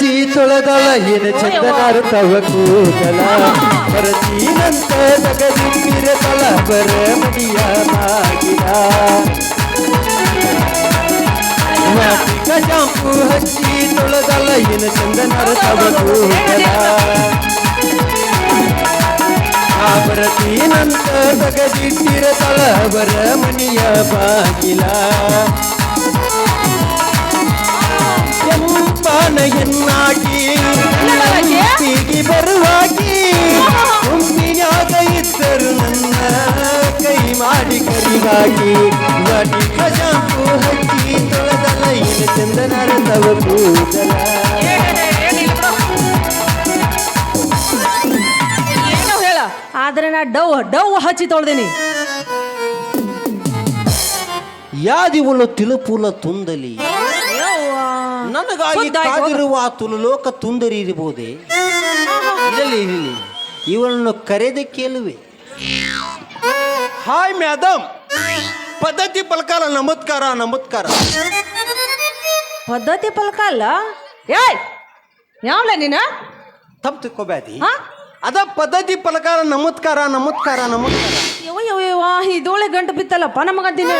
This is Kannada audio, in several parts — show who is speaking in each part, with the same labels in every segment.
Speaker 1: ಹಚ್ಚಿ ತೊಳೆದಳ ಏನು ಚಂದನಾರು ತವ ಕೂದಲ. ಬರತೀನಂತ ತಗದಿಟ್ಟಿರ ತಲ ಬರ ಮಡಿಯ ಮಾಗಿದ ವಾಟಿಕ ಶಾಂಪು ಹಚ್ಚಿ ತೊಳೆದಳ ಏನು ಚಂದನಾರು ತವ ಕೂದಲ. ಆ ಬರತೀನಂತ ತಗದಿಟ್ಟಿರ ಬರ ಮನಿಯ ಬಾಗಿಲ ಪಾನಯನ್ನಾಗಿ ಹೀಗೆ ಬರುವಾಗಿ ಹುಮ್ಮಿನಾಗ ಇದ್ದರು ನನ್ನ ಕೈ ಮಾಡಿ ಕರಿಗಾಗಿ. ನಟಿ ಖಜಾಂಪು ಹಕ್ಕಿ ತೊಳೆದಲ ಇನ್ನು ಚಂದನರ ತವ ಕೂದಲ.
Speaker 2: ಆದ್ರೆ ನಾ ಡವ್ ಡವ್ ಹಚ್ಚಿ ತೊಳ್ದೀನಿ.
Speaker 1: ಯಾದಿವನು ತಿಲುಪುಲ ತುಂದಲಿ. ನನಗಾಗಿ. ಕಾದಿರುವ ಆ ತುಲಲೋಕ ತುಂದರಿ ಇರಬಹುದೇ ಇರಲಿ ಇರಲಿ. ಇವಳನ್ನು ಕರೆದ ಕೇಳುವೆ. ಹಾಯ್ ಮೇಡಮ್ ಪದ್ಧತಿ ಪ್ರಕಾರ ನಮತ್ಕಾರ ನಮತ್ಕಾರ
Speaker 2: ಪದ್ಧತಿ ಫಲಕ ಅಲ್ಲ ಏಯ್! ಯಾವ್ಲ ನೀನ?
Speaker 1: ತಪ್ಪು ತಿಕ್ಕೋಬ್ಯಾದಿ
Speaker 2: ಹಾ?
Speaker 1: ಅದ ಪದ್ಧತಿ ಪಲಕಾರ ನಮತ್ಕಾರ ನಮತ್ಕಾರ ನಮತ್ಕಾರ
Speaker 2: ಯವ ಯವ ಯವ ಇದೊಳೆ ಗಂಟು ಬಿತ್ತಲ್ಲಪ್ಪ ನಮಗಂತೀನಿ?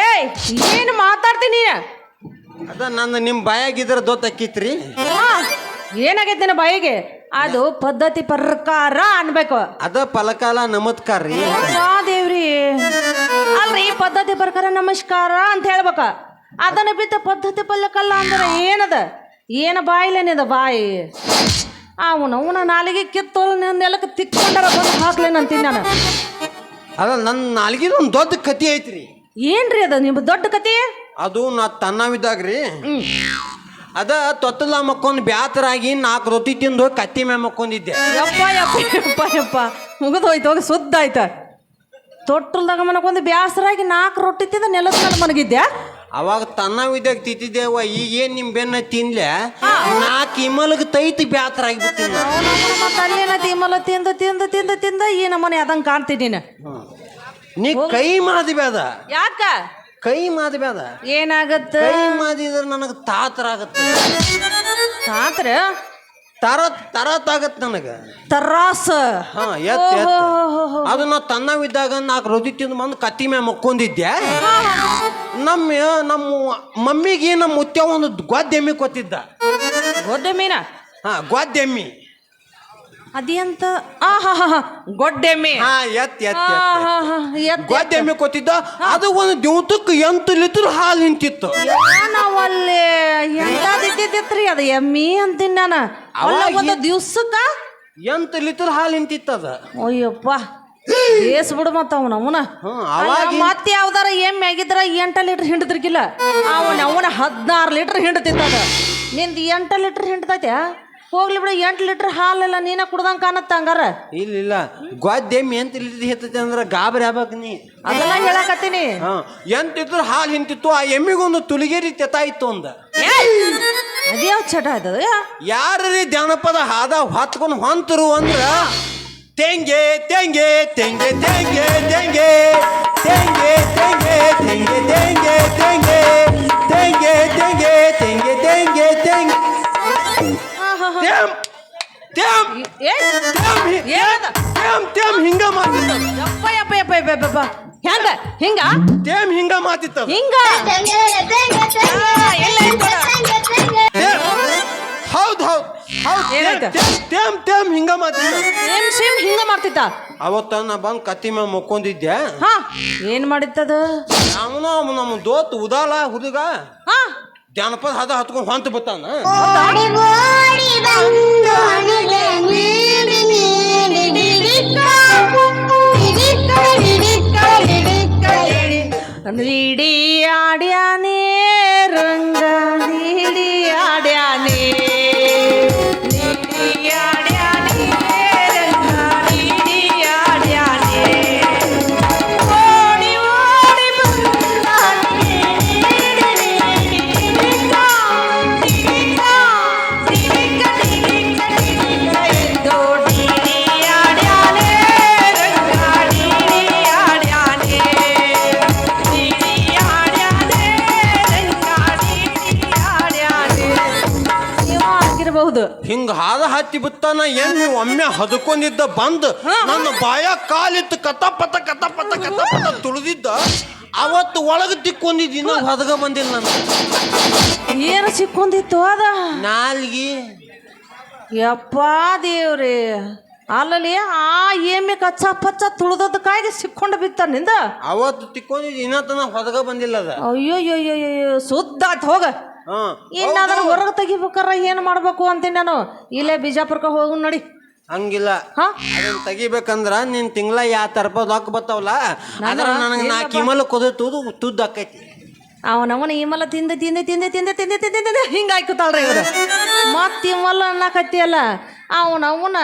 Speaker 2: ಏಯ್ ಏನು ಮಾತಾಡ್ತೀನಿ ನೀನು?
Speaker 1: ಅದ ನನ್ನ ನಿಮ್ಮ ಬಾಯಾಗಿದ್ರೆ ದೊತ್ತಕ್ಕಿತ್ರಿ
Speaker 2: ಏನಾಗೈತೆ ನಿನ್ನ ಬಾಯಿಗೆ? ಅದು ಪದ್ಧತಿ ಪ್ರಕಾರ ಅನ್ಬೇಕು.
Speaker 1: ಅದ ಫಲಕಾಲ ನಮತ್ಕಾರ ರೀ.
Speaker 2: ದೇವ್ರಿ? ಅಲ್ರಿ ಪದ್ಧತಿ ಪ್ರಕಾರ ನಮಸ್ಕಾರ ಅಂತ ಹೇಳ್ಬೇಕ. ಅದನ್ನ ಬಿತ್ತ ಪದ್ಧತಿ ಪಲ್ಲಕಲ್ಲ ಅಂದ್ರೆ ಏನದ? ಏನ ಬಾಯಿಲೇನಿದ ಬಾಯಿ? ಅವನ ಅವನ ನಾಲಿಗೆ ಕಿತ್ತೋಲ್ ನೆಲಕ್ಕೆ ತಿಕ್ಕೊಂಡಾರ ಬಂದು ಹಾಕ್ಲೇನಂತೀನಿ ನಾನು
Speaker 1: ಅದ ನನ್ನ ನಾಲಿಗೆ ಒಂದು ದೊಡ್ಡ ಕತಿ ಐತ್ರಿ.
Speaker 2: ಏನ್ರಿ ಅದು ನಿಮ್ಮ ದೊಡ್ಡ ಕತೆ
Speaker 1: ಅದು ನಾ ತನ್ನವಿದ್ದಾಗ್ರಿ. ಅದ ತೊತ್ತಲ ಮಕ್ಕೊಂದು ಬ್ಯಾತರಾಗಿ ನಾಲ್ಕು ರೊಟ್ಟಿ ತಿಂದು ಕತ್ತಿ ಮೇ ಮಕ್ಕೊಂದಿದ್ದೆ
Speaker 2: ಯಪ್ಪ ಯಪ್ಪ ಯಪ್ಪ ಯಪ್ಪ. ಮುಗಿದು ಹೋಯ್ತು ಹೋಗಿ ಸುದ್ದ ಆಯ್ತ. ತೊಟ್ಟಲ್ದಾಗ ಮನಕೊಂದು ಬ್ಯಾಸರಾಗಿ ನಾಲ್ಕು ರೊಟ್ಟಿ ತಿಂದ ನೆಲದ ಮೇಲೆ ಮನಗಿದ್ದೆ
Speaker 1: ಅವಾಗ ತನ್ನವಿದ್ದಾಗ ತಿಂತಿದ್ದೇವ ಈಗೇನ್ ನಿಮ್ ಬೆನ್ನ ತಿನ್ಲೆ? ನಾಲ್ಕು ಇಮಲ್ಗೆ ತೈತಿ ಬ್ಯಾತರಾಗಿ
Speaker 2: ಮತ್ತೆ ತನ್ನ ಮಲ ತಿಂದು ತಿಂದು ತಿಂದು ತಿಂದ ಈ ನಮ್ಮನೆ ಅದಂಗೆ ಕಾಣ್ತೀನಿ ನೀನು.
Speaker 1: ನೀ ಕೈ ಮಾಡಿದ್ವಿ ಬೇದ
Speaker 2: ಯಾಕ?
Speaker 1: ಕೈ ಮಾದಬೇಡ
Speaker 2: ಏನಾಗತ್ತ?
Speaker 1: ಕೈ ಮಾದಿದ್ರೆ ನನಗೆ ತಾತ್ರ ಆಗತ್ತೆ.
Speaker 2: ತಾತ್ರ?
Speaker 1: ತರ ತರತ್ ಆಗತ್ತೆ ನನಗೆ.
Speaker 2: ತರಾಸ.
Speaker 1: ಹಾ ಎತ್ ಎತ್. ಅದು ನಾ ತನ್ನವಿದ್ದಾಗ ನಾಲ್ಕು ರೊಟ್ಟಿ ತಿಂದು ಬಂದು ಕತ್ತಿ ಮ್ಯಾ ಮಕ್ಕೊಂದಿದ್ದೆ ನಮ್ಮ ನಮ್ಮ ಮಮ್ಮಿಗೆ ನಮ್ಮ ಮುತ್ಯ ಒಂದು ಗೊದ್ದೆಮ್ಮಿ ಕೊತ್ತಿದ್ದ.
Speaker 2: ಮೀನ
Speaker 1: ಹಾ ಗೊದ್ದೆಮ್ಮಿ.
Speaker 2: ಅದೇಂತ ಆ ಹಾ ಹಾ ಹಾ. ಗೊಡ್ಡೆಮ್ಮೆ.
Speaker 1: ಹಾ ಎತ್ ಎತ್
Speaker 2: ಆ,
Speaker 1: ಎತ್.
Speaker 2: ಹಾ, ಹಾ, ಎತ್ತ-
Speaker 1: ಗೊದ್ದೆಮ್ಮಿ ಕೊತ್ತಿದ್ದ ಅದು ಒಂದು ದಿವಸಕ್ಕೆ ಎಂಟು ಲೀಟರ್ ಹಾಲು ನಿಂತಿತ್ತು.
Speaker 2: ನಾವಲ್ಲಿ ಎಂತಾದಿದ್ದಿತ್ರಿ ಅದು ಎಮ್ಮಿ ಅಂತೀನಿ ನಾನು. ಅಲ್ಲ
Speaker 1: ಅವಾಗ
Speaker 2: ಒಂದು ದಿವ್ಸಕ್ಕ?
Speaker 1: ಎಂಟು ಲೀಟರ್ ಹಾಲು ನಿಂತಿತ್ತು ಅದ.
Speaker 2: ಅಯ್ಯಪ್ಪ ಏಸ್ ಬಿಡು ಮತ್ತ ಅವನ ಅವನ.
Speaker 1: ಹ್ಮ್, ಅವಾಗಿ-
Speaker 2: ಮತ್ತೆ ಯಾವ್ದಾರ ಎಮ್ಮೆ ಆಗಿದ್ರ ಎಂಟ ಲೀಟರ್ ಹಿಂಡಿದ್ರಿಗಿಲ್ಲ ಅವನ ಅವನ ಹದಿನಾರು ಲೀಟರ್ ಹಿಂಡತಿತ್ತದ ನಿಂದ ಎಂಟ ಲೀಟರ್ ಹಿಂಡ್ತೈತೆ ಹೋಗ್ಲಿ ಬಿಡ ಎಂಟು ಲೀಟರ್ ಹಾಲೆಲ್ಲ ನೀನ ಕುಡ್ದಂಗ ಕಾಣತ್ತ ಹಂಗಾರ
Speaker 1: ಇಲ್ಲ ಇಲ್ಲ ಗೊದ್ದೆಮ್ಮಿ ಎಂಟು ಲೀಟರ್ ಹೆತ್ತೈತೆ ಅಂದ್ರೆ ಗಾಬರಿ ಆಗ್ಬೇಕು ನೀ
Speaker 2: ಅದೆಲ್ಲ ಹೇಳಕತ್ತೀನಿ
Speaker 1: ಹಾ ಎಂಟು ಲೀಟರ್ ಹಾಲು ಹಿಂತಿತ್ತು ಆ ಎಮ್ಮಿಗೊಂದು ತುಲಿಗೇರಿ ತೆತಾಯಿತ್ತು ಅಂದ
Speaker 2: ಅದ್ಯಾವ ಚಟ ಆಯ್ತದ
Speaker 1: ರೀ ಜಾನಪದ ಹಾದ ಹೊತ್ಕೊಂಡು ಹೊಂತರು ಅಂದ್ರ ತೆಂಗೆ ತೆಂಗೆ ತೆಂಗೆ ತೆಂಗೆ ತೆಂಗೆ ತೆಂಗೆ ತೆಂಗೆ ತೆಂಗೆ ತೆಂಗೆ ತೆಂಗೆ ತೆಂಗೆ ತೆಂಗೆ ತೆಂಗೆ ತೆಂಗೆ ತೆಂಗೆ ತೆಮ್ ಟೇಮ್ ತೆಮ್ ಹಿ-
Speaker 2: ಏನದ
Speaker 1: ತೆಮ್ ತೆಮ್ ಹಿಂಗ ಮಾತಿತ್ತ.
Speaker 2: ಯಪ್ಪ ಯಪ್ಪ ಯಪ್ಪ ಯಪ್ಪ ಹೆಂಗ? ಹಿಂಗ?
Speaker 1: ಟೇಮ್ ಹಿಂಗ ಮಾತಿತ್ತ.
Speaker 2: ಹಿಂಗ?
Speaker 1: ಹೌದ್ ಹೌದ್ ಹೌದ್.
Speaker 2: ಏನಾಯ್ತು?
Speaker 1: ತೆಮ್ ತೆಮ್ ತೆಮ್ ಹಿಂಗ ಮಾತಿತ್ತ.
Speaker 2: ಸೇಮ್ ಸೇಮ್ ಹಿಂಗ ಮಾಡ್ತಿತ್ತ
Speaker 1: ಅವತ್ತ ನಾ ಬಂದು ಕತ್ತಿ ಮ್ಯಾಗ ಮುಕ್ಕೊಂಡಿದ್ದೆ
Speaker 2: ಹಾ ಏನ್ ಮಾಡಿತ್ತದ?
Speaker 1: ಅವನು ನಮ್ಮ ದೋತ್ ಉದಾಲ ಹುಡುಗ.
Speaker 2: ಹಾ
Speaker 1: ಜಾನಪದ ಹದ ಹತ್ಕೊಂಡು ಹೊಂತ ಬತ್ತಾನ ಹಿಡಿಕ ಹಿಡಿಕ ಹತ್ತಿ ಬಿತ್ತಾನ ನೀವು ಒಮ್ಮೆ ಹದಕೊಂಡಿದ್ದ ಬಂದ್ ನನ್ನ ಬಾಯ ಕಾಲಿತ್ತು ಕತಪತ ಕತ ಪತ ತುಳಿದಿದ್ದ. ಅವತ್ತು ಒಳಗೆ ತಿಕ್ಕೊಂಡಿದ್ದಿನ ಹದಗ ಬಂದಿಲ್ಲ ನಾನು
Speaker 2: ಏನು ಸಿಕ್ಕೊಂಡಿತ್ತು ಅದ?
Speaker 1: ನಾಲ್ಗಿ.
Speaker 2: ಯಪ್ಪಾ ದೇವ್ರಿ ಅಲ್ಲಲ್ಲಿ ಆ ಏಮಿ ಕಚ್ಚ ಪಚ್ಚ ತುಳಿದದಕ್ಕಾಗಿ ಸಿಕ್ಕೊಂಡು ಬಿತ್ತ ನಿಂದ?
Speaker 1: ಅವತ್ತು ತಿಕ್ಕೊಂಡಿದ್ದು ಇನ್ನೂ ತನ ಹೊದಗ ಬಂದಿಲ್ಲ ಅದ.
Speaker 2: ಅಯ್ಯೋ ಅಯ್ಯೋ ಅಯ್ಯೋ ಸುದ್ದಾಟ್ ಹೋಗ ಇನ್ನು ಅದನ್ನ ಹೊರಗೆ ತೆಗಿಬೇಕಾರ ಏನು ಮಾಡ್ಬೇಕು ಅಂತೀನಿ ನಾನು? ಇಲ್ಲೇ ಬಿಜಾಪುರಕ್ಕೆ ಹೋಗು ನೋಡಿ.
Speaker 1: ಹಂಗಿಲ್ಲ.
Speaker 2: ಹಾ?
Speaker 1: ಅದನ್ನ ತೆಗಿಬೇಕಂದ್ರ ನಿನ್ ತಿಂಗಳ ಯಾವ ತರಪ ರೊಕ್ಕ ಬರ್ತಾವಲ್ಲ ಅದ್ರ ನನಗೆ ನಾ ಕಿಮಲ್ ಕುದ ತುದು ತುದ್ದು ಆಕೈತಿ.
Speaker 2: ಅವನವನ ಇಮಲ ತಿಂದ ತಿಂದ ತಿಂದ ತಿಂದ ತಿಂದ ತಿಂದ ತಿಂದ ಹಿಂಗೆ ಹಾಕುತ್ತಾಳ್ರಿ ಇವ್ರು. ಮತ್ತೆ ಇಮಲ ಅನ್ನಕತ್ತಿಯಲ್ಲ ಅವನವನ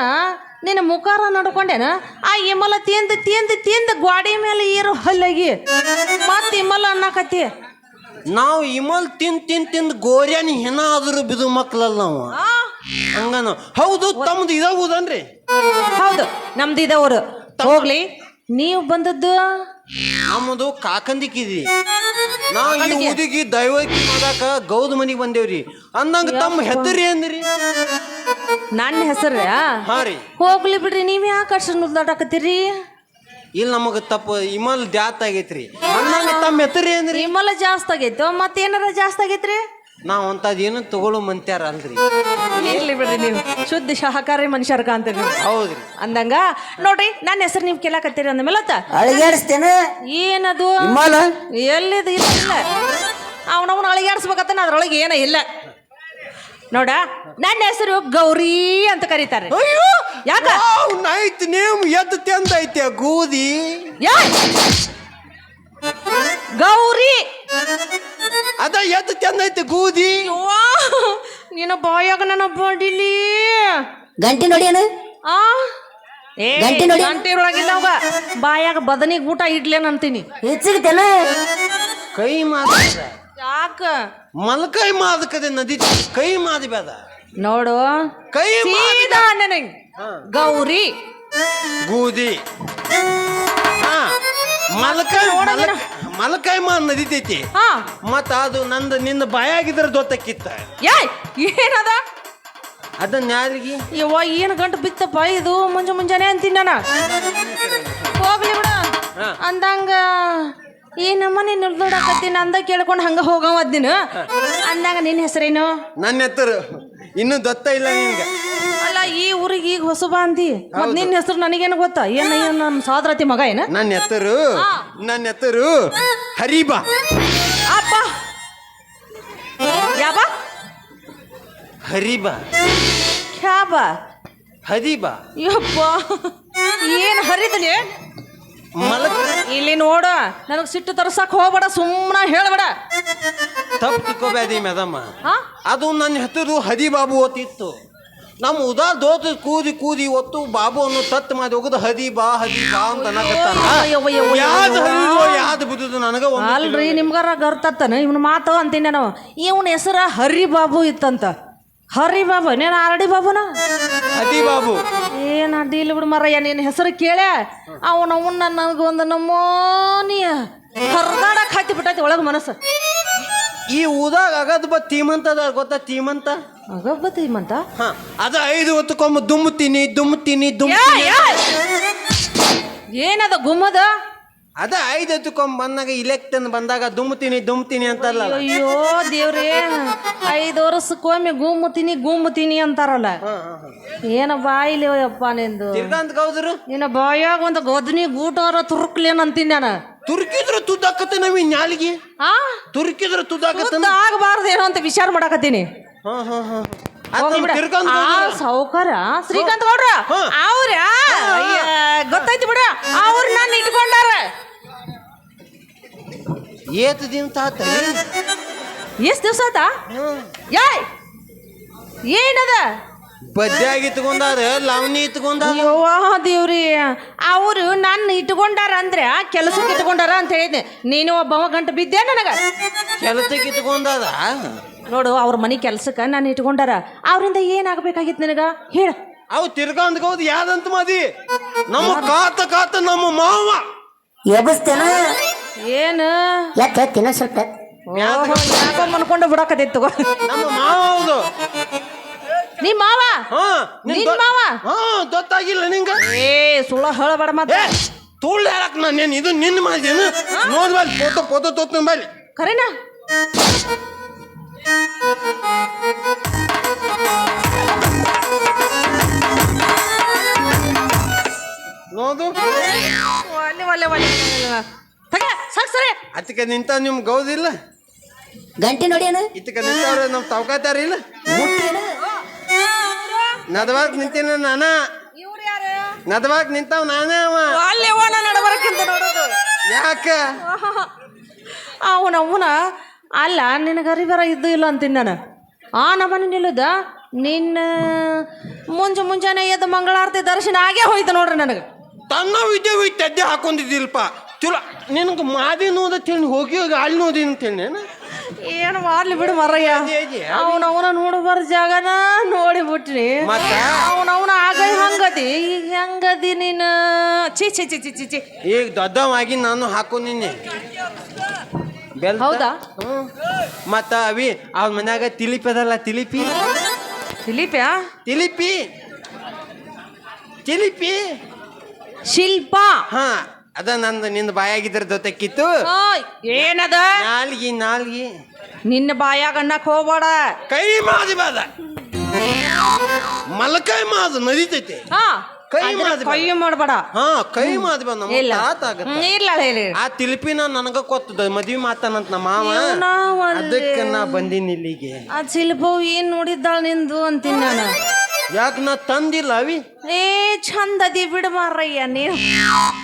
Speaker 2: ನಿನ್ನ ಮುಖಾರ ನಡ್ಕೊಂಡೇನ? ಆ ಇಮಲ ತಿಂದು ತಿಂದು ತಿಂದು ಗ್ವಾಡಿ ಮೇಲೆ ಏರು ಹಲ್ಲಗಿ ಮತ್ತೆ ಇಮಲ ಅನ್ನಕತ್ತಿ.
Speaker 1: ನಾವು ಇಮಲ್ ತಿನ್ ತಿನ್ ತಿಂದ್ ಗೋರ್ಯಾನಿ ಹೆಣ ಆದ್ರೂ ಬಿದು ಮಕ್ಳಲ್ಲ ನಾವು. ಹಂಗನು. ಹೌದು ತಮ್ದು ಇದಾಗುದನ್ರಿ
Speaker 2: ಹೌದು ನಮ್ದು ಇದವರು. ಹೋಗ್ಲಿ ನೀವು ಬಂದದ್ದು?
Speaker 1: ನಮ್ಮದು ಕಾಕಂದಿಕಿದಿ ನಾವು ಈ ಹುಡುಗಿ ದೈವಕ್ಕೆ ಮಾಡಾಕ ಗೌದ ಮನಿಗೆ ಬಂದೇವ್ರಿ. ಅಂದಂಗ ತಮ್ಮ ಹೆದರಿ ಅಂದ್ರಿ?
Speaker 2: ನನ್ನ ಹೆಸರ
Speaker 1: ಹಾ ರೀ
Speaker 2: ಹೋಗ್ಲಿ ಬಿಡ್ರಿ ನೀವ್ ಯಾಕೆ ಅಷ್ಟು ನುದ್ದಾಡಕತ್ತೀರಿ
Speaker 1: ಇಲ್ಲಿ ನಮಗೆ ತಪ್ಪು ಇಮಲ್ ದ್ಯಾತ ಆಗೈತ್ರಿ. ಅಂದಂಗ ತಮ್ಮ ಹೆದರಿ ಅಂದ್ರಿ
Speaker 2: ಇಮಲ ಜಾಸ್ತಿ ಆಗೈತೋ ಮತ್ತೇನಾರ ಜಾಸ್ತಿ ಆಗೈತ್ರಿ?
Speaker 1: ನಾವ್ ಅಂತದ್ ಏನು ತಗೊಳ್ಳೋ ಮಂತ್ಯಾರ ಅಲ್ರಿ.
Speaker 2: ಇರ್ಲಿ ಬಿಡ್ರಿ ನೀವು ಶುದ್ಧ ಸಹಕಾರಿ ಮನುಷ್ಯರ್ಗ ಅಂತೀರಿ ನೀವು.
Speaker 1: ಹೌದ್ರಿ.
Speaker 2: ಅಂದಂಗ ನೋಡ್ರಿ ನನ್ನ ಹೆಸರು ನೀವು ಕೇಳಾಕತ್ತೀರಿ ಅಂದ ತ
Speaker 3: ಅಳಿಗಾಡಿಸ್ತೇನೆ
Speaker 2: ಏನದು?
Speaker 3: ಹಿಮಾಲ?
Speaker 2: ಎಲ್ಲಿದು ಇಲ್ಲ. ಇಲ್ಲ ಅವನವನ ಅಳಿಗಾಡಿಸ್ಬೇಕತ್ತ ಅದ್ರೊಳಗೆ ಏನ ಇಲ್ಲ. ನೋಡ ನನ್ನ ಹೆಸರು ಗೌರಿ ಅಂತ ಕರೀತಾರೆ.
Speaker 1: ಅಯ್ಯೋ
Speaker 2: ಯಾಕ?
Speaker 1: ನೈಟ್ ನೇಮ್ ಎದ್ದು ತಂದೈತೆ ಗೂದಿ.
Speaker 2: ಯಾ ಗೌರಿ.
Speaker 1: ಅದ ಎದ್ದು ತಂದೈತೆ ಗೂದಿ.
Speaker 2: ಯವ್ವಾ, ನಿನ್ನ ಬಾಯಾಗ ನನ್ನ ಬಡಿಲಿ.
Speaker 3: ಗಂಟೆ ನೋಡಿ ಏನು
Speaker 2: ಆ? ಏ
Speaker 3: ಗಂಟೆ ನೋಡಿ.
Speaker 2: ಗಂಟೆ ಒಳಗಿಲ್ಲ ಅವಾಗ ಬಾಯಾಗ ಬದನಿ ಊಟ ಇಡ್ಲೇನಂತೀನಿ. ಅಂತೀನಿ
Speaker 3: ಹೆಚ್ಚಿಗಿತ್ತೇನ?
Speaker 1: ಕೈ ಮಾದ
Speaker 2: ಯಾಕ?
Speaker 1: ಮಲ್ಕೈ ಮಾದಕದೆ ನದಿ ಕೈ ಮಾದಿ ಬೇದ
Speaker 2: ನೋಡು.
Speaker 1: ಕೈ ಮಾದ
Speaker 2: ಸೀದಾ ನನಗೆ. ಗೌರಿ.
Speaker 1: ಗೂದಿ. ಹಾ. ಮಲ್ಕೈ ಮಲ್ಕ ಮಲ್ಕೈ ಮಾ ನದಿತೈತಿ
Speaker 2: ಹಾ.
Speaker 1: ಮತ್ತ ಅದು ನಂದು ನಿನ್ನ ಬಾಯಾಗಿದ್ರ ದೊತ್ತಕ್ಕಿತ್ತ
Speaker 2: ಯಾಯ್ ಏನದ?
Speaker 1: ಅದನ್ನ ಯಾರಿಗೆ
Speaker 2: ಯವ್ವ ಏನು ಗಂಟು ಬಿತ್ತಪ್ಪ ಇದು? ಮುಂಜೆ ಮುಂಜಾನೆ ಅಂತೀನಿ ನಾನು. ಹೋಗ್ಲಿ ಬಿಡ.
Speaker 1: ಹಾ.
Speaker 2: ಅಂದಂಗ ಈ ನಮ್ಮನೆ ನಿಲ್ದೋಡಕತ್ತೀನಿ ನಂದ ಕೇಳ್ಕೊಂಡು ಹಂಗ ಹೋಗವದ್ದಿನ ಅಂದಾಗ ನಿನ್ನ ಹೆಸರೇನು?
Speaker 1: ನನ್ನ ಹೆಸರು. ಇನ್ನೂ ದತ್ತ ಇಲ್ಲ ನಿನ್ಗೆ.
Speaker 2: ಅಲ್ಲ ಈ ಊರಿಗೆ ಈಗ ಹೊಸಬ ಅಂತಿ ಮತ್ ನಿನ್ನ ಹೆಸರು ನನಗೇನು ಗೊತ್ತಾ? ಏನ ಏನ್ ಸಾದ್ರತಿ ಸೋದರತಿ ಮಗ ಏನ?
Speaker 1: ನನ್ನ ಹೆಸರು ನನ್ನ ಹೆಸರು ಹರಿಬಾ.
Speaker 2: ಅಪ್ಪ. ಯಾವ
Speaker 1: ಹರಿಬಾ.
Speaker 2: ಕ್ಯಾಬ
Speaker 1: ಹದಿಬಾ
Speaker 2: ಯಪ್ಪ. ಏನು ಹರಿದಲಿ? ಇಲ್ಲಿ ನೋಡು ನನಗ್ ಸಿಟ್ಟು ತರ್ಸಕ್ ಹೋಗ್ಬೇಡ ಸುಮ್ಮನೆ ಹೇಳ್ಬೇಡ.
Speaker 1: ತಪ್ಪು ತಿಕ್ಕೋಬೇಡಿ ಮೇಡಮ್ಮ
Speaker 2: ಹಾ?
Speaker 1: ಅದು ನನ್ನ ಹೆಸರು ಹದಿಬಾಬು ಓತಿತ್ತು. ನಮ್ಮ ಉದಾ ದೋತ ಕೂದಿ ಕೂದಿ ಒತ್ತು ಬಾಬು ಅನ್ನು ತತ್ ಮಾಡಿ ಹೋಗುದು ಹದಿ ಬಾ ಹದಿ ಬಾ ಅಂತ
Speaker 2: ಅಯ್ಯವ್ವ, ಅಯ್ಯವ್ವ,
Speaker 1: ಯಾವ್ದು ಹರಿದೋ ಯಾವ್ದು ನನಗ ಒಂದು
Speaker 2: ಅಲ್ರಿ ನಿಮ್ಗಾರ ಗರ್ತತ್ತನ ಇವ್ನ ಮಾತು ಅಂತೀನಿ ನಾವು ಇವನ ಹೆಸರ ಹರಿ ಬಾಬು ಇತ್ತಂತ. ಹರಿ ಬಾಬು ನೀನು ಆರಡಿ ಬಾಬುನ?
Speaker 1: ಅಡಿ ಬಾಬು.
Speaker 2: ಏನ್ ಅಡ್ಡಿ ಇಲ್ಲ ಬಿಡು ಮರಯ್ಯ ನಿನ್ನ ಹೆಸರು ಕೇಳ್ಯಾ ಅವನ ಅವನ್ನ ನನಗೊಂದು ನಮ್ಮೋನಿ ಹರ್ದಾಡಕ್ಕೆ ಹತ್ತಿ ಬಿಟ್ಟೈತಿ ಒಳಗೆ ಮನಸ್ಸು.
Speaker 1: ಈ ಊದಾಗ ಅಗದ್ ಬ ತೀಮಂತ ಅದ ಗೊತ್ತಾ ತೀಮಂತ?
Speaker 2: ಆಗಬ್ಬತ್ತಿ ತೀಮಂತ?
Speaker 1: ಹಾ ಅದ ಐದು ಹೊತ್ತುಕೊಂಬ ದುಮ್ಮುತ್ತೀನಿ ದುಮ್ಮುತ್ತೀನಿ ದುಮ್
Speaker 2: ಏಯ್, ಏಯ್! ಏನದ ಗುಮ್ಮದ?
Speaker 1: ಅದ ಐದು ಹೊತ್ತುಕೊಂಬ ಬಂದಾಗ ಇಲೆಕ್ಟನ್ ಬಂದಾಗ ದುಮ್ತೀನಿ ದುಮ್ತೀನಿ ಅಂತಾರಲ್ಲ.
Speaker 2: ಅಯ್ಯೋ ದೇವ್ರೇ ಐದು ವರ್ಷಕ್ಕೊಮ್ಮೆ ಗುಮ್ಮುತ್ತೀನಿ ಗುಮ್ಮುತ್ತೀನಿ ಅಂತಾರಲ್ಲ. ಏನ ಬಾಯಿಲಿ ಅಪ್ಪ ನಿಂದು?
Speaker 1: ತಿರ್ಗಂತ ಗೌದ್ರು?
Speaker 2: ನಿನ್ನ ಬಾಯಾಗ ಒಂದು ಗದನಿ ಗೂಟೋರ ತುರುಕ್ಲೇನ್ ಅಂತೀನಿ ನಾನು.
Speaker 1: ತುರ್ಕಿದ್ರ ತುದ್ದಾಕತ್ತೆ ನವಿ ನ್ಯಾಲಿಗೆ?
Speaker 2: ಆ?
Speaker 1: ತುರ್ಕಿದ್ರ ಆಗಬಾರ್ದು
Speaker 2: ಏನೋ ಅಂತ ವಿಚಾರ ಮಾಡಕತ್ತೀನಿ.
Speaker 1: ಹಾ ಹಾ ಹಾ.
Speaker 2: ಸಾವ್ಕಾರ ಶ್ರೀಕಾಂತ್ ಗೌಡ್ರ. ಅವ್ರ ಅಯ್ಯ, ಗೊತ್ತೈತಿ ಬಿಡ. ಅವ್ರ ನಾನು ಇಟ್ಕೊಂಡಾರ.
Speaker 1: ಏತ್ ದಿನ ತಾತ?
Speaker 2: ಎಷ್ಟ್ ದಿವ್ಸ ಆತ? ಯಾಯ್ ಏನದ?
Speaker 1: ಬಜ್ಜಾಗಿ ಇಟ್ಕೊಂಡಾರ ಲವಣಿ ಇಟ್ಕೊಂಡಾರ.
Speaker 2: ಯವ್ವಾ ದೇವ್ರಿ ಅವರು ನನ್ನ ಇಟ್ಕೊಂಡಾರ ಅಂದ್ರೆ ಕೆಲಸಕ್ಕೆ ಇಟ್ಕೊಂಡಾರ ಅಂತ ಹೇಳಿದ್ನೆ. ನೀನು ಒಬ್ಬವ ಗಂಟೆ ಬಿದ್ದೆ ನನಗ.
Speaker 1: ಕೆಲಸಕ್ಕೆ ಇಟ್ಕೊಂಡಾರ?
Speaker 2: ನೋಡು ಅವ್ರ ಮನೆ ಕೆಲ್ಸಕ್ಕೆ ನಾನು ಇಟ್ಕೊಂಡಾರ ಅವರಿಂದ ಏನಾಗಬೇಕಾಗಿತ್ತು ನಿನಗ? ಹೇಳ.
Speaker 1: ಅವು ತಿರ್ಗಂತ ಯಾದಂತ ಯಾವ್ದಂತ ಮದಿ? ನಮ್ಮ ಕಾತ ಕಾತ ನಮ್ಮ ಮಾವ.
Speaker 3: ಎಬಸ್ತೇನ
Speaker 2: ಏನು?
Speaker 3: ಯಾಕೆ ತಿನ್ನ ಸ್ವಲ್ಪ
Speaker 2: ಓಹೋ, ಯಾಕೋ ಮನ್ಕೊಂಡು ಬಿಡಕತ್ತಿತ್ತು
Speaker 1: ನಮ್ಮ ಮಾವ ಹೌದು.
Speaker 2: ನಿಮ್ಮ ಮಾವ?
Speaker 1: ಹಾ ನಿನ್
Speaker 2: ನಿನ್ ಮಾವ?
Speaker 1: ಹಾ ಗೊತ್ತಾಗಿಲ್ಲ ನಿಂಗ?
Speaker 2: ಏ ಸುಳ್ಳ ಹೇಳಬೇಡ ಮತ್ತೆ
Speaker 1: ಏ ತುಳ್ಳು ಹೇಳಕ್ ನಾನು ಇದು ನಿನ್ನ ಮಾಡಿದೇನು ನೋಡ್ಬಾಲಿ ಫೋಟೋ ಫೋಟೋ ತೋತ್ ಬಾಲಿ.
Speaker 2: ಖರೇನಾ ಒಲ್ಲೆ ತಗ ಸಾಕ್ ಸರಿ.
Speaker 1: ಅದಕ್ಕೆ ನಿಂತ ನಿಮ್ ಗೌದಿಲ್ಲ
Speaker 3: ಗಂಟೆ ನೋಡಿ
Speaker 1: ಇದಕ್ಕೆ ನಿಂತವ್ರೆ ನಮ್ ತವಕಾತಾರ ಇಲ್ಲ?
Speaker 3: ಮುಟ್ಟೇನು
Speaker 1: ನದವಾಕ್ ನಿಂತೀನಿ ನಾನ.
Speaker 2: ಇವ್ರು ಯಾರು?
Speaker 1: ನದವಾಕ್ ನಿಂತಾವ್ ನಾನೇ ಅವ.
Speaker 2: ಅಲ್ಲಿ ನಡಬರಕ್ಕಿಂತ ನೋಡೋದು.
Speaker 1: ಯಾಕ?
Speaker 2: ಅವನ ಅವನ ಅಲ್ಲ ನಿನಗೆ ಅರಿಬರ ಇದ್ದು ಇಲ್ಲ ಅಂತೀನಿ ನಾನು. ಆ ನಮ್ಮನೆ ನಿಲ್ಲದ? ನಿನ್ನ ಮುಂಜೆ ಮುಂಜಾನೆ ಎದ್ದು ಮಂಗಳಾರತಿ ದರ್ಶನ ಆಗೇ ಹೋಯ್ತು ನೋಡ್ರಿ ನನಗೆ.
Speaker 1: ತನ್ನ ವಿದ್ಯೆ ತದ್ದೆ ಹಾಕೊಂಡಿದ್ದಿಲ್ಪ. ಚುಲ ನಿನಗೆ ಮಾದಿ ನೋದ ತಿಳಿ ಹೋಗಿ ಹೋಗಿ ಅಲ್ಲಿ ನೋದಿ ಅಂತೇಳಿ
Speaker 2: ಏನು? ಮಾಡ್ಲಿ ಬಿಡು ಮರಯ್ಯ. ಅವನ ಅವನ ನೋಡಬಾರ ಜಾಗನ ನೋಡಿ
Speaker 1: ಬಿಟ್ರಿ
Speaker 2: ಅವನ ಅವನ ಆಗ ಹಂಗದಿ. ಈಗ ಹೆಂಗದಿ ನೀನು? ಚಿ ಚಿ ಚಿ ಚಿ ಚಿ
Speaker 1: ಈಗ ದೊಡ್ಡವಾಗಿ ನಾನು ಹಾಕೊಂಡಿನಿ. ಬೆಲ್
Speaker 2: ಹೌದಾ?
Speaker 1: ಮತ್ತ ಅವಿ ಅವ್ನ ಮನ್ಯಾಗ ತಿಲಿಪಿ ಅದಲ್ಲ ತಿಲಿಪಿ?
Speaker 2: ತಿಲಿಪಿ
Speaker 1: ತಿಲಿಪಿ. ತಿಲಿಪಿ.
Speaker 2: ಶಿಲ್ಪ.
Speaker 1: ಹಾ ಅದ ನಂದು ನಿಂದ ಬಾಯಾಗಿದ್ರ ಜೊತೆಕ್ಕಿತ್ತು
Speaker 2: ಓಯ್, ಏನದ?
Speaker 1: ನಾಲ್ಗಿ ನಾಲ್ಗಿ.
Speaker 2: ನಿನ್ನ ಬಾಯಾಗ ಅನ್ನಕ್ ಹೋಗ್ಬೇಡ.
Speaker 1: ಕೈ ಮಾದಿ ಬಾದ. ಮಲಕೈ ಮಾದು ನದೀತೈತೆ.
Speaker 2: ಹಾ.
Speaker 1: ಕೈ ಮಾಡ್ಬೇಡ.
Speaker 2: ಕೈ ಮಾಡ್ಬೇಡ.
Speaker 1: ಹಾ ಕೈ ಮಾದಿ ಬಾದ ನಮ್ಮ ತಾತ ಆಗತ್ತ.
Speaker 2: ಇಲ್ಲ ಹೇಳಿ
Speaker 1: ಆ ತಿಲಿಪಿನ ನನಗ ಕೊತ್ತದ ಮದ್ವಿ ಮಾತಾನಂತ ನಮ್ಮ ಮಾವ. ಅದಕ್ಕೆ ನಾ ಬಂದಿನಿ ಇಲ್ಲಿಗೆ.
Speaker 2: ಆ ಶಿಲ್ಪವು ಏನ್ ನೋಡಿದ್ದಾಳ ನಿಂದು ಅಂತೀನಿ ನಾನು.
Speaker 1: ಯಾಕೆ ನಾ ತಂದಿಲ್ಲ ಅವಿ?
Speaker 2: ಏ ಚಂದ ಅದಿ ಬಿಡು ಮಾರಯ್ಯ ನೀವು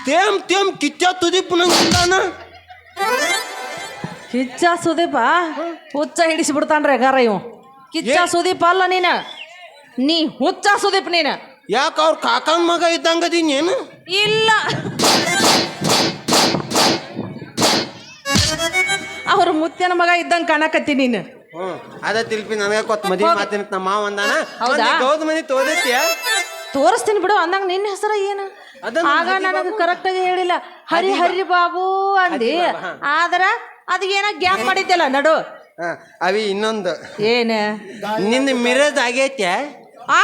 Speaker 1: ತೇಮ್ ತೇಮ್ ಕಿಚ್ಚ ತುದಿಪ್ ನಂಗಿಲ್ಲಾನ
Speaker 2: ಕಿಚ್ಚ ಸುದೀಪ? ಹುಚ್ಚ ಹಿಡಿಸ್ಬಿಡ್ತಾನ್ರಿ ಬಿಡ್ತಾನ ಇವ್ ಕಿಚ್ಚ ಸುದೀಪ ಅಲ್ಲ ನೀನ. ನೀ ಹುಚ್ಚ ಸುದೀಪ್ ನೀನ.
Speaker 1: ಯಾಕೆ ಅವ್ರ ಕಾಕನ್ ಮಗ ಇದ್ದಂಗ ನೀನು
Speaker 2: ಇಲ್ಲ. ಅವ್ರ ಮುತ್ಯನ ಮಗ ಇದ್ದಂಗ ಕಾಣಕತ್ತಿ ನೀನು.
Speaker 1: ಹ್ಞೂ ಅದ ತಿಳ್ಪಿ ನನಗೆ ಕೊತ್ ಮದ್ವಿ ಮಾಡ್ತೀನಿ ನಮ್ಮ ಮಾವ ಅಂದಾನ.
Speaker 2: ಹೌದಾ?
Speaker 1: ಗೌದ ಮನಿ ತೋದೈತಿಯ
Speaker 2: ತೋರಿಸ್ತೀನಿ ಬಿಡು ಅಂದಂಗ ನಿನ್ನ ಹೆಸರ ಏನು?
Speaker 1: ಅದನ್ನ
Speaker 2: ಆಗ ನನಗೆ ಕರೆಕ್ಟ್ ಆಗಿ ಹೇಳಿಲ್ಲ. ಹರಿ ಹರಿ ಬಾಬು ಅಂದಿ. ಆದ್ರ ಅದು ಏನೋ ಗ್ಯಾಪ್ ಮಾಡಿದ್ದಲ್ಲ ನಡು.
Speaker 1: ಅವಿ ಇನ್ನೊಂದು.
Speaker 2: ಏನ?
Speaker 1: ನಿನ್ನ ಮಿರದ್ ಆಗೈತೆ
Speaker 2: ಆ?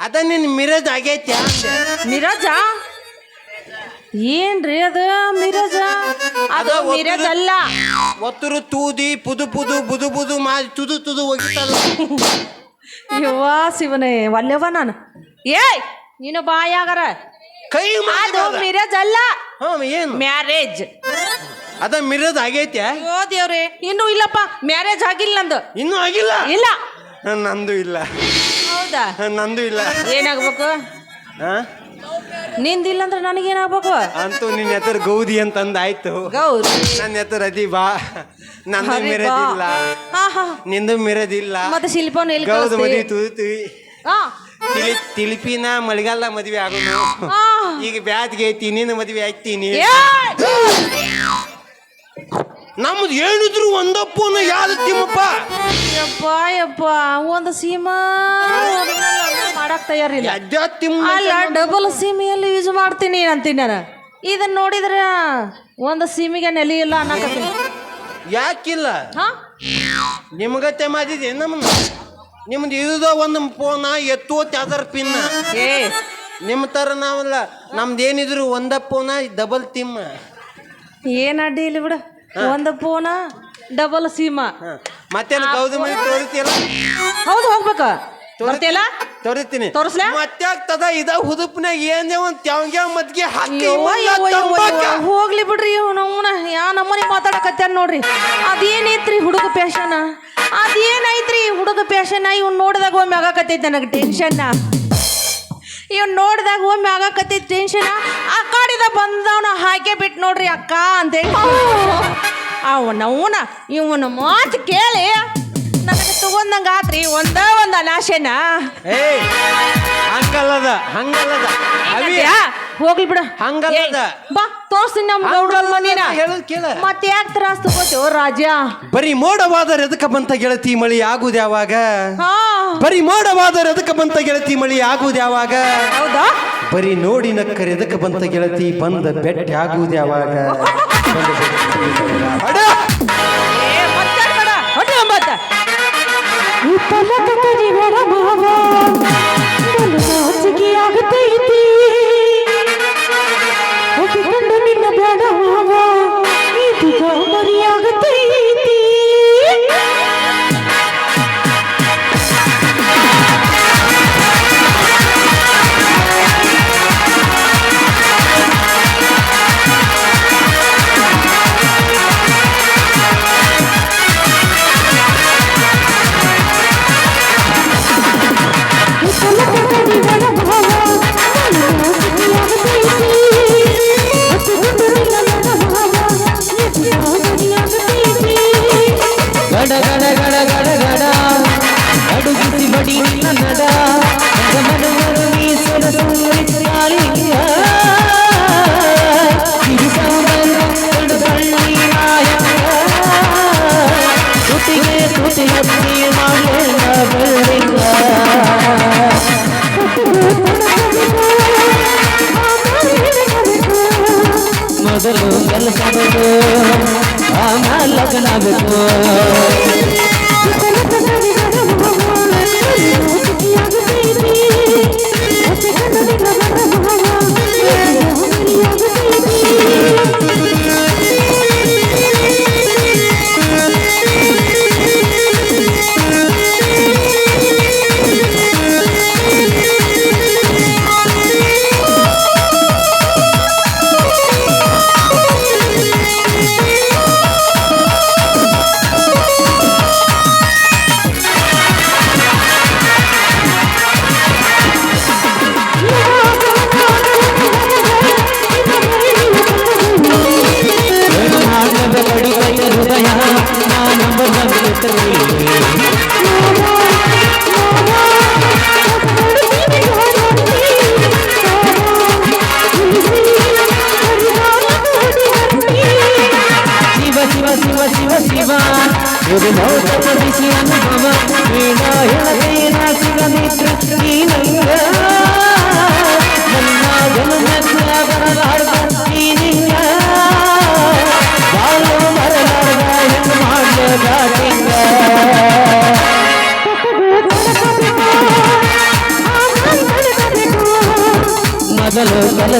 Speaker 1: ಅದ ನಿನ್ನ ಮಿರಜ್ ಆಗೈತ್ಯ ಅಂದೆ.
Speaker 2: ಮಿರಜ? ಏನ್ರಿ ಅದು ಮಿರಜ? ಅದು
Speaker 1: ಅದ
Speaker 2: ಮಿರಜ್ ಅಲ್ಲ.
Speaker 1: ಒತ್ತರು ತೂದಿ ಪುದು ಪುದು ಬುದು ಬುದು ಮಾಡಿ ತುದು ತುದು ಒಗಿತಲ್ಲ
Speaker 2: ಯವ್ವ ಶಿವನೇ ಒಲ್ಲೆವ ನಾನು? ಏಯ್ ನೀನು ಬಾಯಾಗರ.
Speaker 1: ಕೈ
Speaker 2: ಅದು
Speaker 1: ಮಾಡಿ
Speaker 2: ಮಿರಜ್ ಅಲ್ಲ.
Speaker 1: ಹಾ ಏನು?
Speaker 2: ಮ್ಯಾರೇಜ್.
Speaker 1: ಅದ ಮಿರಜ್ ಆಗೈತ್ಯ?
Speaker 2: ಓ ದೇವ್ರೆ ಇನ್ನೂ ಇಲ್ಲಪ್ಪ ಮ್ಯಾರೇಜ್ ಆಗಿಲ್ಲ ನಂದು.
Speaker 1: ಇನ್ನೂ ಆಗಿಲ್ಲ?
Speaker 2: ಇಲ್ಲ.
Speaker 1: ನಂದು ಇಲ್ಲ. ಹಾ, ನಂದು ಇಲ್ಲ.
Speaker 2: ಏನಾಗ್ಬೇಕು?
Speaker 1: ಹಾ?
Speaker 2: ನಿಂದಿಲ್ಲ ಅಂದ್ರೆ ನನಗೇನಾಗ್ಬೇಕು?
Speaker 1: ಅಂತೂ ನಿನ್ನ ಹೆಸರು ಗೌದಿ ಅಂತಂದ ಆಯ್ತು.
Speaker 2: ಗೌರಿ
Speaker 1: ನನ್ನ ಹೆಸರು ಅದಿ ಬಾ. ನಂದು ಮಿರೋದಿಲ್ಲ
Speaker 2: ಬಾ. ಹಾ ಹಾ.
Speaker 1: ನಿಂದು ಮಿರದಿಲ್ಲ
Speaker 2: ಮತ್ತೆ ಶಿಲ್ಪನ ಎಲ್ಲಿ
Speaker 1: ಗೌದು ಮದುವೆ
Speaker 2: ಕಳಿಸ್ತಿ?
Speaker 1: ತುದಿ ತುದಿ
Speaker 2: ಆ,
Speaker 1: ತಿಳಿ ತಿಲಿಪಿನ ಮಳೆಗಾಲ ಮದುವೆ ಆಗೋನು.
Speaker 2: ಆ.
Speaker 1: ಈಗ ಬ್ಯಾದ್ಗೆ ಐತಿ ನಿನ್ನ ಮದುವೆ ಆಗ್ತೀನಿ! ನಮ್ದು ಏನಿದ್ರು ಒಂದಪ್ಪನ ಯಾವ್ದು ತಿಮ್ಮಪ್ಪ?
Speaker 2: ಯಪ್ಪ ಯಪ್ಪ ಒಂದು ಸೀಮಾ ಮಾಡಕ್ ತಯಾರಿಲ್ಲ.
Speaker 1: ತಿಮ್ಮ
Speaker 2: ಅಲ್ಲ ಡಬಲ್ ಸೀಮೆಯಲ್ಲಿ ಯೂಸ್ ಮಾಡ್ತೀನಿ ಅಂತೀನಿ ನಾನು. ಇದನ್ನ ನೋಡಿದ್ರೆ ಒಂದು ಸೀಮಿಗೆ ನೆಲೆ ಇಲ್ಲ ಅನ್ನಕತ್ತೀನಿ.
Speaker 1: ಯಾಕಿಲ್ಲ?
Speaker 2: ಹಾ?
Speaker 1: ನಿಮ್ಗತ್ತೆ ಮಾಡಿದೆ ನಮ್ಮನ್ನ ನಿಮ್ದು ಇದ ಒಂದು ಫೋನ ಎತ್ತೋ ಚಾದರ್ ಪಿನ್
Speaker 2: ಏ.
Speaker 1: ನಿಮ್ಮ ತರ ನಾವಲ್ಲ. ನಮ್ದು ಏನಿದ್ರು ಒಂದ ಫೋನ ಡಬಲ್ ತಿಮ್ಮ.
Speaker 2: ಏನ್ ಅಡ್ಡಿ ಇಲ್ಲ ಬಿಡು. ಒಂದು ಪೋನ ಡಬಲ್ ಸೀಮಾ
Speaker 1: ಮತ್ತೆ ಮತ್ತೇನು ಗೌದು ಮನೆ ತೋರಿತಿಯಲ್ಲ
Speaker 2: ಹೌದು ಹೋಗ್ಬೇಕ. ಬರ್ತಿಯಲ್ಲ
Speaker 1: ತೋರಿಸ್ತೀನಿ.
Speaker 2: ತೋರಿಸ್ಲೇ?
Speaker 1: ಮತ್ತೆ ಆಗ್ತದ ಇದ ಹುದುಪ್ನಾಗ ಏನೇ ಒಂದ್ ತ್ಯಾವ್ಗ್ಯ ಮದ್ಗೆ ಹಾಕಿ
Speaker 2: ಹೋಗ್ಲಿ ಬಿಡ್ರಿ ನಮ್ಮನ ಯಾ ನಮ್ಮನೆ ಮಾತಾಡಕತ್ಯಾನ ನೋಡ್ರಿ. ಅದೇನೈತ್ರಿ ಹುಡುಗ ಪ್ಯಾಶನ ಅದೇನೈತ್ರಿ ಹುಡುಗ ಪ್ಯಾಶನ ಇವ್ನ ನೋಡಿದಾಗ ಒಮ್ಮೆ ಆಗಕತ್ತೈತೆ ನನಗೆ ಟೆನ್ಷನ್ ಇವ್ನ ನೋಡಿದಾಗ ಒಮ್ಮೆ ಆಗಾಕತ್ತಿ ಟೆನ್ಷನ್ ಆ ಕಾಡಿದ ಬಂದವನ ಹಾಕೇ ಬಿಟ್ಟು ನೋಡ್ರಿ ಅಕ್ಕ ಅಂತೇಳಿ ಅವನವನ ಇವನ ಮಾತು ಕೇಳಿ ನನಗೆ ತಗೊಂಡಂಗ ಆತ್ರಿ ಒಂದ ಒಂದು ಅನಾಶೆನ.
Speaker 1: ಏಯ್ ಹಂಗಲ್ಲದ ಹಂಗಲ್ಲದ. ಅವಿ
Speaker 2: ಹೋಗ್ಲಿ ಬಿಡು.
Speaker 1: ಹಂಗಲ್ಲದ.
Speaker 2: ಬಾ. ತೋರ್ಸಿ ನಮ್ ಗೌಡ್ರ ಮನಿನ.
Speaker 1: ಹೇಳೋದ್
Speaker 2: ಮತ್ತೆ ಯಾಕೆ ತ್ರಾಸ್ ತಗೋತೀವ ರಾಜ
Speaker 1: ಬರೀ ಮೋಡವಾದರೆ ಎದಕ ಬಂತ ಗೆಳತಿ ಮಳಿ ಆಗುದ ಯಾವಾಗ?
Speaker 2: ಹಾ.
Speaker 1: ಬರೀ ಮೋಡವಾದರೆ ಎದಕ ಬಂತ ಗೆಳತಿ ಮಳಿ ಆಗುದ ಯಾವಾಗ?
Speaker 2: ಹೌದಾ?
Speaker 1: ಬರೀ ನೋಡಿ ನಕ್ಕರೆ ಎದಕ್ಕೆ ಬಂತ ಗೆಳತಿ ಬಂದ ಬೆಟ್ಟ ಆಗುದ ಯಾವಾಗ? ಅಡ!
Speaker 2: ಏ, ಮಾತಾಡ್ಬೇಡ. ಹೊಟ್ಟೆ ಒಂಬತ್ತ. ಉಪ್ಪಲ ಕತ್ತರಿ ಮಾವ,
Speaker 4: ಗಡ
Speaker 2: ಗಡ ಗಡ ಗಡ ಗಡ. ಅಡುಗಿಸಿ ಬಡಿ
Speaker 1: ನಡ. ಗಮನವರು ಮೀಸಲ ತುಟಿಗೆ
Speaker 2: ಮೊದಲು ಕೆಲಸಗಳು நகர்த்தோ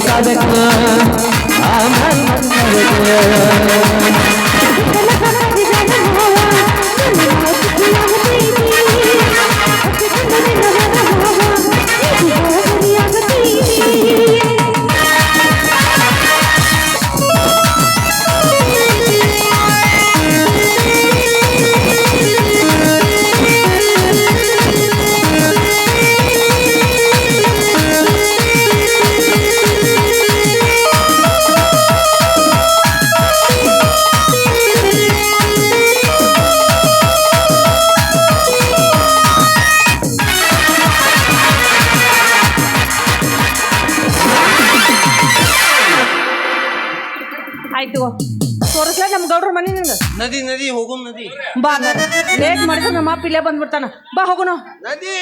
Speaker 2: sadakna ಅಪ್ಪ ಇಲ್ಲೇ ಬಂದ್ಬಿಡ್ತಾನ. ಬಾ ಹೋಗುನು.
Speaker 1: ನದಿ.